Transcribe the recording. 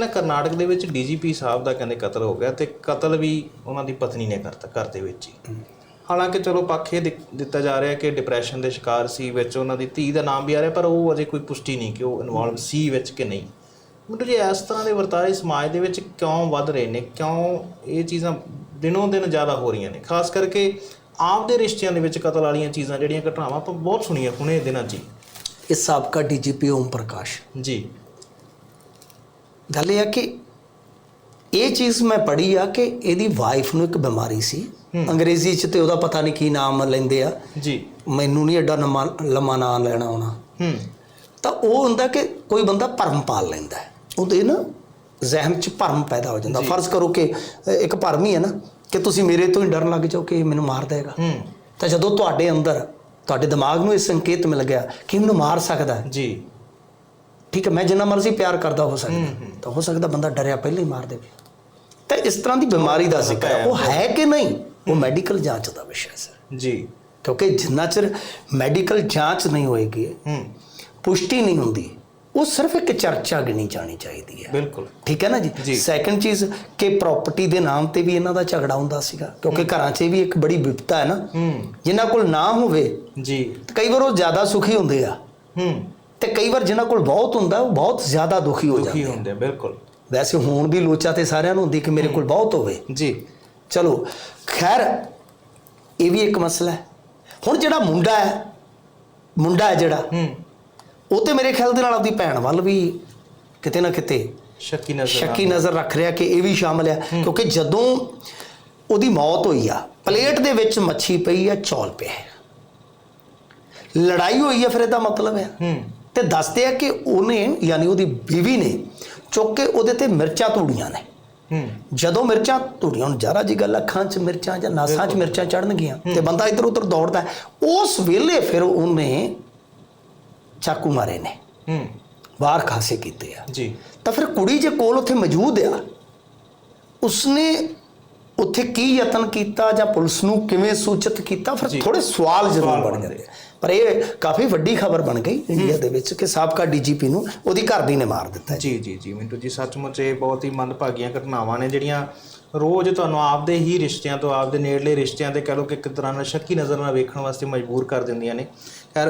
ਨਾ ਕਰਨਾਟਕ ਦੇ ਵਿੱਚ ਡੀਜੀਪੀ ਸਾਹਿਬ ਦਾ ਕਹਿੰਦੇ ਕਤਲ ਹੋ ਗਿਆ ਤੇ ਕਤਲ ਵੀ ਉਹਨਾਂ ਦੀ ਪਤਨੀ ਨੇ ਕਰਤਾ ਘਰ ਦੇ ਵਿੱਚ ਹੀ। ਹਾਲਾਂਕਿ ਚਲੋ ਪੱਖ ਇਹ ਦਿ- ਦਿੱਤਾ ਜਾ ਰਿਹਾ ਕਿ ਡਿਪਰੈਸ਼ਨ ਦੇ ਸ਼ਿਕਾਰ ਸੀ ਵਿੱਚ ਉਹਨਾਂ ਦੀ ਧੀ ਦਾ ਨਾਮ ਵੀ ਆ ਰਿਹਾ ਪਰ ਉਹ ਅਜੇ ਕੋਈ ਪੁਸ਼ਟੀ ਨਹੀਂ ਕਿ ਉਹ ਇਨਵੋਲਵ ਸੀ ਵਿੱਚ ਕਿ ਨਹੀਂ। ਮੈਨੂੰ ਜੀ ਇਸ ਤਰ੍ਹਾਂ ਦੇ ਵਰਤਾਰੇ ਸਮਾਜ ਦੇ ਵਿੱਚ ਕਿਉਂ ਵੱਧ ਰਹੇ ਨੇ ਕਿਉਂ ਇਹ ਚੀਜ਼ਾਂ ਦਿਨੋਂ ਦਿਨ ਜ਼ਿਆਦਾ ਹੋ ਰਹੀਆਂ ਨੇ? ਖਾਸ ਕਰਕੇ ਆਪਦੇ ਰਿਸ਼ਤਿਆਂ ਦੇ ਵਿੱਚ ਕਤਲ ਵਾਲੀਆਂ ਚੀਜ਼ਾਂ ਜਿਹੜੀਆਂ ਘਟਨਾਵਾਂ ਆਪਾਂ ਬਹੁਤ ਸੁਣੀਆਂ ਹੁਣੇ ਦਿਨਾਂ 'ਚ ਹੀ। ਇਹ ਸਾਬਕਾ ਡੀਜੀਪੀ ਓਮ ਪ੍ਰਕਾਸ਼। ਜੀ। ਗੱਲ ਇਹ ਆ ਕਿ ਇਹ ਚੀਜ਼ ਮੈਂ ਪੜ੍ਹੀ ਆ ਕਿ ਇਹਦੀ ਵਾਈਫ ਨੂੰ ਇੱਕ ਬਿਮਾਰੀ ਸੀ। ਅੰਗਰੇਜ਼ੀ 'ਚ ਤੇ ਉਹਦਾ ਪਤਾ ਨਹੀਂ ਕੀ ਨਾਮ ਲੈਂਦੇ ਆ। ਜੀ। ਮੈਨੂੰ ਨਹੀਂ ਐਡਾ ਲੰਮਾ ਨਾਮ ਲੈਣਾ ਆਉਣਾ। ਹੂੰ। ਤਾਂ ਉਹ ਹੁੰਦਾ ਕਿ ਕੋਈ ਬੰਦਾ ਭਰਮ ਪਾਲ ਲੈਂਦਾ। ਉਹਦੇ ਨਾ ਜ਼ਹਿਨ 'ਚ ਭਰਮ ਪੈਦਾ ਹੋ ਜਾਂਦਾ। ਫਰਜ਼ ਕਰੋ ਕਿ ਇੱਕ ਭਰਮ ਹੀ ਹੈ ਨਾ ਕਿ ਤੁਸੀਂ ਮੇਰੇ ਤੋਂ ਹੀ ਡਰਨ ਲੱਗ ਜਾਓ ਕਿ ਇਹ ਮੈਨੂੰ ਮਾਰ ਦੇਗਾ ਹੂੰ। ਤਾਂ ਜਦੋਂ ਤੁਹਾਡੇ ਅੰਦਰ ਤੁਹਾਡੇ ਦਿਮਾਗ ਨੂੰ ਇਹ ਸੰਕੇਤ ਮਿਲ ਗਿਆ ਕਿ ਇਹ ਮੈਨੂੰ ਮਾਰ ਸਕਦਾ ਹੈ ਜੀ। ਠੀਕ ਹੈ ਮੈਂ ਜਿੰਨਾ ਮਰਜ਼ੀ ਪਿਆਰ ਕਰਦਾ ਹੋ ਸਕਦਾ। ਤਾਂ ਹੋ ਸਕਦਾ ਬੰਦਾ ਡਰਿਆ ਪਹਿਲਾਂ ਹੀ ਮਾਰ ਦੇਵੇ। ਤਾਂ ਇਸ ਤਰ੍ਹਾਂ ਦੀ ਬਿਮਾਰੀ ਦਾ ਜ਼ਿਕਰ ਹੈ। ਉਹ ਹੈ ਕਿ ਨਹੀਂ? ਉਹ ਮੈਡੀਕਲ ਜਾਂਚ ਦਾ ਵਿਸ਼ਾ ਹੈ ਸਰ। ਜੀ। ਕਿਉਂਕਿ ਜਿੰਨਾ ਚਿਰ ਮੈਡੀਕਲ ਜਾਂਚ ਨਹੀਂ ਹੋਏਗੀ ਹੂੰ। ਪੁਸ਼ਟੀ ਨਹੀਂ ਹੁੰਦੀ ਉਹ ਸਿਰਫ ਇੱਕ ਚਰਚਾ ਗਿਣੀ ਜਾਣੀ ਚਾਹੀਦੀ ਹੈ। ਬਿਲਕੁਲ। ਠੀਕ ਹੈ ਨਾ ਜੀ। ਸੈਕੰਡ ਚੀਜ਼ ਕਿ ਪ੍ਰਾਪਰਟੀ ਦੇ ਨਾਮ ਤੇ ਵੀ ਇਹਨਾਂ ਦਾ ਝਗੜਾ ਹੁੰਦਾ ਸੀਗਾ। ਕਿਉਂਕਿ ਘਰਾਂ 'ਚ ਵੀ ਇੱਕ ਬੜੀ ਵਿਪਤਾ ਹੈ ਨਾ। ਹੂੰ। ਜਿਨ੍ਹਾਂ ਕੋਲ ਨਾ ਹੋਵੇ ਜੀ। ਕਈ ਵਾਰ ਉਹ ਜ਼ਿਆਦਾ ਸੁਖੀ ਹੁੰਦੇ ਆ। ਹੂੰ। ਤੇ ਕਈ ਵਾਰ ਜਿਨ੍ਹਾਂ ਕੋਲ ਬਹੁਤ ਹੁੰਦਾ ਉਹ ਬਹੁਤ ਜ਼ਿਆਦਾ ਦੁਖੀ ਹੋ ਜਾਂਦੇ ਦੁਖੀ ਹੁੰਦੇ ਆ, ਬਿਲਕੁਲ। ਵੈਸੇ ਹੋਣ ਦੀ ਲੋਚਾ ਤੇ ਸਾਰਿਆਂ ਨੂੰ ਹੁੰਦੀ ਕਿ ਮੇਰੇ ਕੋਲ ਬਹੁਤ ਹੋਵੇ। ਜੀ। ਚਲੋ ਖੈਰ ਇਹ ਵੀ ਇੱਕ ਮਸਲਾ ਹੈ। ਹੁਣ ਜਿਹੜਾ ਮੁੰਡਾ ਹੈ ਮੁੰਡਾ ਹੈ ਜਿਹੜਾ ਹੂੰ। ਉਹ ਤੇ ਮੇਰੇ ਖਿਆਲ ਦੇ ਨਾਲ ਆਪਦੀ ਭੈਣ ਵੱਲ ਵੀ ਕਿਤੇ ਨਾ ਕਿਤੇ ਸ਼ੱਕੀ ਨਜ਼ਰ ਸ਼ੱਕੀ ਨਜ਼ਰ ਰੱਖ ਰਿਹਾ ਕਿ ਇਹ ਵੀ ਸ਼ਾਮਲ ਹੈ। ਕਿਉਂਕਿ ਜਦੋਂ ਉਹਦੀ ਮੌਤ ਹੋਈ ਆ ਪਲੇਟ ਦੇ ਵਿੱਚ ਮੱਛੀ ਪਈ ਆ ਚੌਲ ਪਿਆ। ਲੜਾਈ ਹੋਈ ਹੈ ਫਿਰ ਇਹਦਾ ਮਤਲਬ ਹੈ। ਹੂੰ। ਤੇ ਦੱਸਦੇ ਆ ਕਿ ਉਹਨੇ ਯਾਨੀ ਉਹਦੀ ਬੀਵੀ ਨੇ ਚੁੱਕ ਕੇ ਉਹਦੇ ਤੇ ਮਿਰਚਾਂ ਧੂੜੀਆਂ ਨੇ। ਹੂੰ। ਜਦੋਂ ਮਿਰਚਾਂ ਧੂੜੀਆਂ ਨੂੰ ਜ਼ਰਾ ਜੀ ਗੱਲ ਅੱਖਾਂ 'ਚ ਮਿਰਚਾਂ ਜਾਂ ਨਾਸਾਂ 'ਚ ਮਿਰਚਾਂ ਚੜਨਗੀਆਂ ਤੇ ਬੰਦਾ ਇੱਧਰ ਉੱਧਰ ਦੌੜਦਾ। ਉਸ ਵੇਲੇ ਫਿਰ ਉਹਨੇ ਚਾਕੂ ਮਾਰੇ ਨੇ। ਹੂੰ। ਵਾਰ ਖਾਸੇ ਕੀਤੇ ਆ। ਜੀ। ਤਾਂ ਫਿਰ ਕੁੜੀ ਜੇ ਕੋਲ ਉੱਥੇ ਮੌਜੂਦ ਆ ਉਸਨੇ ਉੱਥੇ ਕੀ ਯਤਨ ਕੀਤਾ ਜਾਂ ਪੁਲਿਸ ਨੂੰ ਕਿਵੇਂ ਸੂਚਿਤ ਕੀਤਾ। ਫਿਰ ਥੋੜੇ ਸਵਾਲ ਜ਼ਰੂਰ ਬਣ ਜਾਂਦੇ। ਪਰ ਇਹ ਕਾਫੀ ਵੱਡੀ ਖਬਰ ਬਣ ਗਈ ਇੰਡੀਆ ਦੇ ਵਿੱਚ ਕਿ ਸਾਬਕਾ ਡੀਜੀਪੀ ਨੂੰ ਉਹਦੀ ਘਰ ਦੀ ਨੇ ਮਾਰ ਦਿੱਤਾ ਜੀ। ਜੀ ਜੀ ਮਿੰਟੂ ਜੀ ਸੱਚਮੁੱਚ ਇਹ ਬਹੁਤ ਹੀ ਮੰਦਭਾਗੀਆਂ ਘਟਨਾਵਾਂ ਨੇ ਜਿਹੜੀਆਂ ਰੋਜ਼ ਤੁਹਾਨੂੰ ਆਪਦੇ ਹੀ ਰਿਸ਼ਤਿਆਂ ਤੋਂ ਆਪਦੇ ਨੇੜਲੇ ਰਿਸ਼ਤਿਆਂ ਤੇ ਕਹ ਲਓ ਕਿ ਇੱਕ ਤਰ੍ਹਾਂ ਨਾਲ ਸ਼ੱਕੀ ਨਜ਼ਰ ਨਾਲ ਵੇਖਣ ਵਾਸਤੇ ਮਜਬੂਰ ਕਰ ਦਿੰਦੀਆਂ ਨੇ। ਖੈਰ